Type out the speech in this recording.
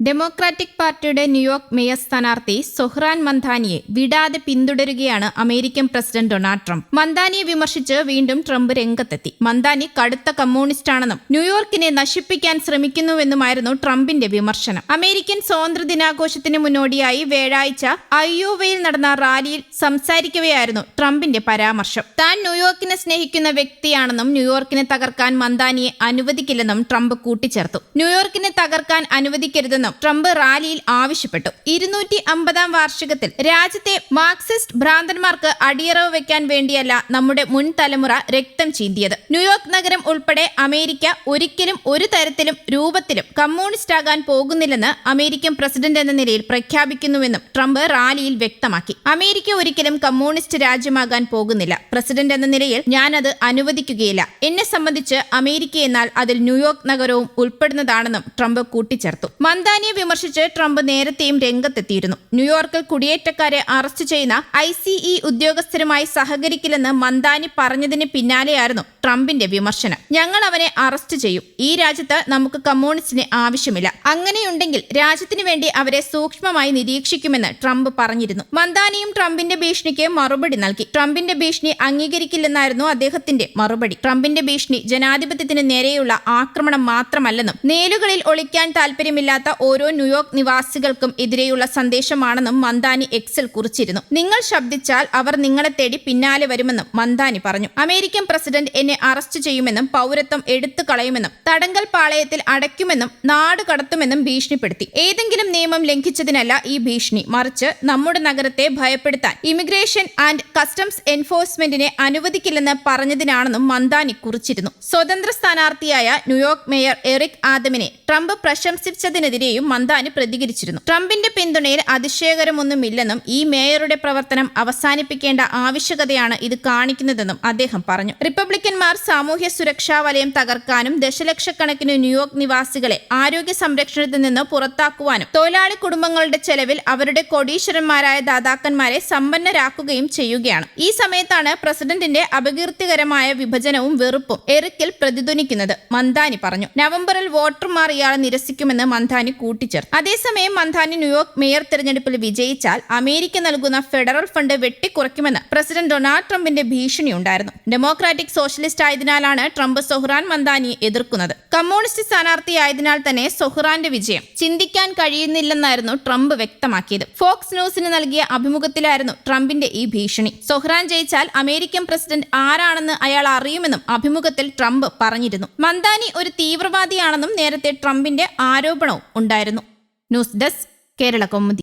Democratic പാർട്ടിയുടെ New York mayor സ്ഥാനാർത്ഥി സൊഹ്റാൻ മന്ദാനിയെ വിടാതെ പിന്തുടരുകയാണ് അമേരിക്കൻ പ്രസിഡന്റ് ഡൊണാൾഡ് ട്രംപ്. മന്ദാനിയെ വിമർശിച്ച് വീണ്ടും ട്രംപ് രംഗത്തെത്തി. മന്ദാനി കടുത്ത കമ്മ്യൂണിസ്റ്റാണെന്നും ന്യൂയോർക്കിനെ നശിപ്പിക്കാൻ ശ്രമിക്കുന്നുവെന്നുമായിരുന്നു ട്രംപിന്റെ വിമർശനം. അമേരിക്കൻ സ്വാതന്ത്ര്യ ദിനാഘോഷത്തിന് മുന്നോടിയായി വ്യാഴാഴ്ച അയ്യോവയിൽ നടന്ന റാലിയിൽ സംസാരിക്കവെയായിരുന്നു ട്രംപിന്റെ പരാമർശം. താൻ ന്യൂയോർക്കിനെ സ്നേഹിക്കുന്ന വ്യക്തിയാണെന്നും ന്യൂയോർക്കിനെ തകർക്കാൻ മന്ദാനിയെ അനുവദിക്കില്ലെന്നും ട്രംപ് കൂട്ടിച്ചേർത്തു. ന്യൂയോർക്കിനെ തകർക്കാൻ അനുവദിക്കരുതെന്നും ട്രംപ് റാലിയിൽ ആവശ്യപ്പെട്ടു. ഇരുന്നൂറ്റി അമ്പതാം വാർഷികത്തിൽ രാജ്യത്തെ മാർക്സിസ്റ്റ് ഭ്രാന്തന്മാർക്ക് അടിയറവ് വെക്കാൻ വേണ്ടിയല്ല നമ്മുടെ മുൻ തലമുറ രക്തം ചീന്തിയത്. ന്യൂയോർക്ക് നഗരം ഉൾപ്പെടെ അമേരിക്ക ഒരിക്കലും ഒരു തരത്തിലും രൂപത്തിലും കമ്മ്യൂണിസ്റ്റ് ആകാൻ പോകുന്നില്ലെന്ന് അമേരിക്കൻ പ്രസിഡന്റ് എന്ന നിലയിൽ പ്രഖ്യാപിക്കുന്നുവെന്നും ട്രംപ് റാലിയിൽ വ്യക്തമാക്കി. അമേരിക്ക ഒരിക്കലും കമ്മ്യൂണിസ്റ്റ് രാജ്യമാകാൻ പോകുന്നില്ല. പ്രസിഡന്റ് എന്ന നിലയിൽ ഞാൻ അത് അനുവദിക്കുകയില്ല. എന്നെ സംബന്ധിച്ച് അമേരിക്ക എന്നാൽ അതിൽ ന്യൂയോർക്ക് നഗരവും ഉൾപ്പെടുന്നതാണെന്നും ട്രംപ് കൂട്ടിച്ചേർത്തു. മന്ദാനിയെ വിമർശിച്ച് ട്രംപ് നേരത്തെയും രംഗത്തെത്തിയിരുന്നു. ന്യൂയോർക്കിൽ കുടിയേറ്റക്കാരെ അറസ്റ്റ് ചെയ്യുന്ന ഐ സിഇ ഉദ്യോഗസ്ഥരുമായി സഹകരിക്കില്ലെന്ന് മന്ദാനി പറഞ്ഞതിന് പിന്നാലെയായിരുന്നു ട്രംപിന്റെ വിമർശനം. ഞങ്ങൾ അവനെ അറസ്റ്റ് ചെയ്യും. ഈ രാജ്യത്ത് നമുക്ക് കമ്മ്യൂണിസ്റ്റിനെ ആവശ്യമില്ല. അങ്ങനെയുണ്ടെങ്കിൽ രാജ്യത്തിന് വേണ്ടി അവരെ സൂക്ഷ്മമായി നിരീക്ഷിക്കുമെന്ന് ട്രംപ് പറഞ്ഞിരുന്നു. മന്ദാനിയും ട്രംപിന്റെ ഭീഷണിക്ക് മറുപടി നൽകി. ട്രംപിന്റെ ഭീഷണി അംഗീകരിക്കില്ലെന്നായിരുന്നു അദ്ദേഹത്തിന്റെ മറുപടി. ട്രംപിന്റെ ഭീഷണി ജനാധിപത്യത്തിന് നേരെയുള്ള ആക്രമണം മാത്രമല്ലെന്നും നേലുകളിൽ ഒളിക്കാൻ താല്പര്യമില്ലാത്ത ഓരോ ന്യൂയോർക്ക് നിവാസികൾക്കും എതിരെയുള്ള സന്ദേശമാണെന്നും മന്ദാനി എക്സിൽ കുറിച്ചിരുന്നു. നിങ്ങൾ ശബ്ദിച്ചാൽ അവർ നിങ്ങളെ തേടി പിന്നാലെ വരുമെന്നും മന്ദാനി പറഞ്ഞു. അമേരിക്കൻ പ്രസിഡന്റ് എന്നെ അറസ്റ്റ് ചെയ്യുമെന്നും പൗരത്വം എടുത്തു കളയുമെന്നും തടങ്കൽ പാളയത്തിൽ അടയ്ക്കുമെന്നും നാട് കടത്തുമെന്നും ഭീഷണിപ്പെടുത്തി. ഏതെങ്കിലും നിയമം ലംഘിച്ചതിനല്ല ഈ ഭീഷണി. മറിച്ച് നമ്മുടെ നഗരത്തെ ഭയപ്പെടുത്താൻ. ഇമിഗ്രേഷൻ ആൻഡ് കസ്റ്റംസ് എൻഫോഴ്സ്മെന്റിനെ അനുവദിക്കില്ലെന്ന് പറഞ്ഞതിനാണെന്നും മന്ദാനി കുറിച്ചിരുന്നു. സ്വതന്ത്ര സ്ഥാനാർത്ഥിയായ ന്യൂയോർക്ക് മേയർ എറിക് ആദമിനെ ട്രംപ് പ്രശംസിച്ചതിനെതിരെയും മന്ദാനി പ്രതികരിച്ചിരുന്നു. ട്രംപിന്റെ പിന്തുണയിൽ അതിശയകരമൊന്നുമില്ലെന്നും ഈ മേയറുടെ പ്രവർത്തനം അവസാനിപ്പിക്കേണ്ട ആവശ്യകതയാണ് ഇത് കാണിക്കുന്നതെന്നും അദ്ദേഹം പറഞ്ഞു. റിപ്പബ്ലിക്കന്മാർ സാമൂഹ്യ സുരക്ഷാ വലയം തകർക്കാനും ദശലക്ഷക്കണക്കിന് ന്യൂയോർക്ക് നിവാസികളെ ആരോഗ്യ സംരക്ഷണത്തിൽ നിന്ന് പുറത്താക്കുവാനും തൊഴിലാളി കുടുംബങ്ങളുടെ ചെലവിൽ അവരുടെ കോടീശ്വരന്മാരായ ദാതാക്കന്മാരെ സമ്പന്നരാക്കുകയും ചെയ്യുകയാണ്. ഈ സമയത്താണ് പ്രസിഡന്റിന്റെ അപകീർത്തികരമായ വിഭജനവും വെറുപ്പും എറിക്കിൽ പ്രതിധ്വനിക്കുന്നത് മന്ദാനി പറഞ്ഞു. നവംബറിൽ വോട്ടർമാർ ഇയാളെ നിരസിക്കുമെന്ന് മന്ദാനി കൂട്ടിച്ചേർത്തു. അതേസമയം മന്ധാനി ന്യൂയോർക്ക് മേയർ തെരഞ്ഞെടുപ്പിൽ വിജയിച്ചാൽ അമേരിക്ക നൽകുന്ന ഫെഡറൽ ഫണ്ട് വെട്ടിക്കുറയ്ക്കുമെന്ന് പ്രസിഡന്റ് ഡൊണാൾഡ് ട്രംപിന്റെ ഭീഷണിയുണ്ടായിരുന്നു ഡെമോക്രാറ്റിക് സോഷ്യലിസ്റ്റ് ആയതിനാലാണ് ട്രംപ് സൊഹ്റാൻ മന്ദാനിയെ എതിർക്കുന്നത്. കമ്മ്യൂണിസ്റ്റ് സ്ഥാനാർത്ഥിയായതിനാൽ തന്നെ സൊഹ്റാന്റെ വിജയം ചിന്തിക്കാൻ കഴിയുന്നില്ലെന്നായിരുന്നു ട്രംപ് വ്യക്തമാക്കിയത്. ഫോക്സ് ന്യൂസിന് നൽകിയ അഭിമുഖത്തിലായിരുന്നു ട്രംപിന്റെ ഈ ഭീഷണി. സൊഹ്റാൻ ജയിച്ചാൽ അമേരിക്കൻ പ്രസിഡന്റ് ആരാണെന്ന് അയാൾ അറിയുമെന്നും അഭിമുഖത്തിൽ ട്രംപ് പറഞ്ഞിരുന്നു. മന്ദാനി ഒരു തീവ്രവാദിയാണെന്നും നേരത്തെ ട്രംപിന്റെ ആരോപണവും ഉണ്ടായിരുന്നു. News desk Kerala Kaumudi.